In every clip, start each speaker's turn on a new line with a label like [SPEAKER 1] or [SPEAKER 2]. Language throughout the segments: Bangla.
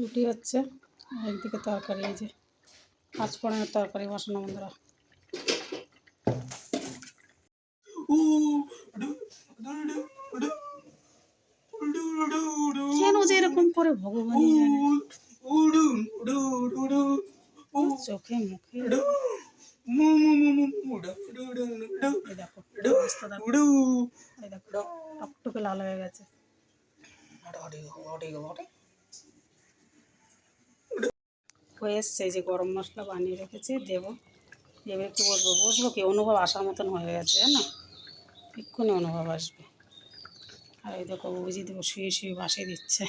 [SPEAKER 1] রুটি হচ্ছে একদিকে তরকারি, এই যে পাঁচ ফোড়নের তরকারি বসানো বন্ধুরা। কেন যে এরকম করে ভগবানই জানে? চোখে, মুখে। লাল হয়ে গেছে। হয়ে এসছে যে গরম মশলা বানিয়ে রেখেছি, দেবো। দেবে একটু বসবো বসবো কি, অনুভব আসার মতন হয়ে গেছে জানো এক্ষুনি অনুভব আসবে। আর এই দেখো বুঝি দেবো শুয়ে শুয়ে বাসে দিচ্ছে।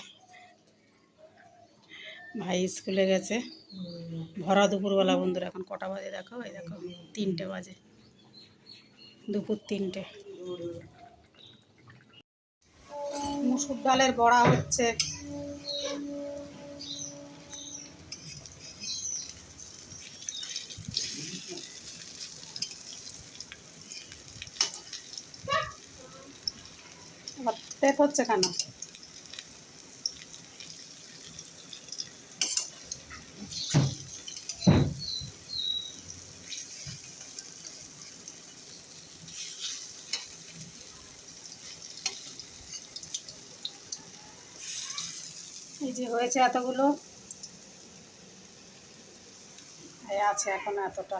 [SPEAKER 1] ভাই স্কুলে গেছে। ভরা দুপুরবেলা, বন্ধুরা, এখন কটা বাজে দেখো? এই দেখো, তিনটে বাজে। দুপুর তিনটে। মুসুর ডালের বড়া হচ্ছে। আবার হচ্ছে কেন এই যে হয়েছে এতগুলো আছে এখন এতটা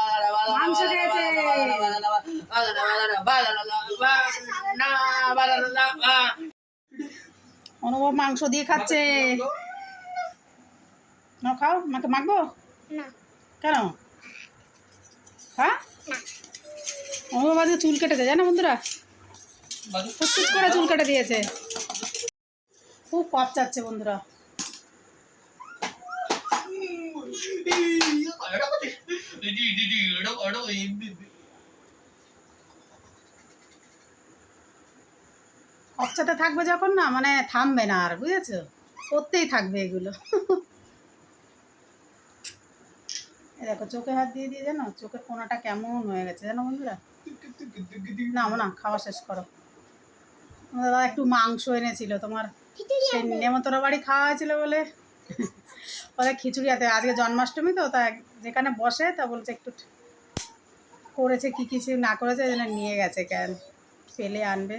[SPEAKER 1] মাংস খেয়েছে। অনুভব মাংস দিয়ে খাচ্ছে। নাও খাও মাকে মাখবো?
[SPEAKER 2] না।
[SPEAKER 1] কেন? হ্যাঁ অনুভব আজকে চুল কেটেছে জানো বন্ধুরা? ফুটফুট করে চুল কেটে দিয়েছে। খুব কপ চাচ্ছে বন্ধুরা। কপচাতে থাকবে যখন না মানে থামবে না আর বুঝেছ? করতেই থাকবে এগুলো। দেখো চোখে হাত দিয়ে দিয়ে জানো চোখের কোনাটা কেমন হয়ে গেছে জানো বন্ধুরা? না না খাওয়া শেষ করো। দাদা একটু মাংস এনেছিল তোমার সেই নেমতরা বাড়ি খাওয়া হয়েছিল বলে। ওদের খিচুড়ি হাতে আজকে জন্মাষ্টমী তো তা যেখানে বসে তা বলছে একটু করেছে কি কিছু না করেছে যেন নিয়ে গেছে কেন? ফেলে আনবে?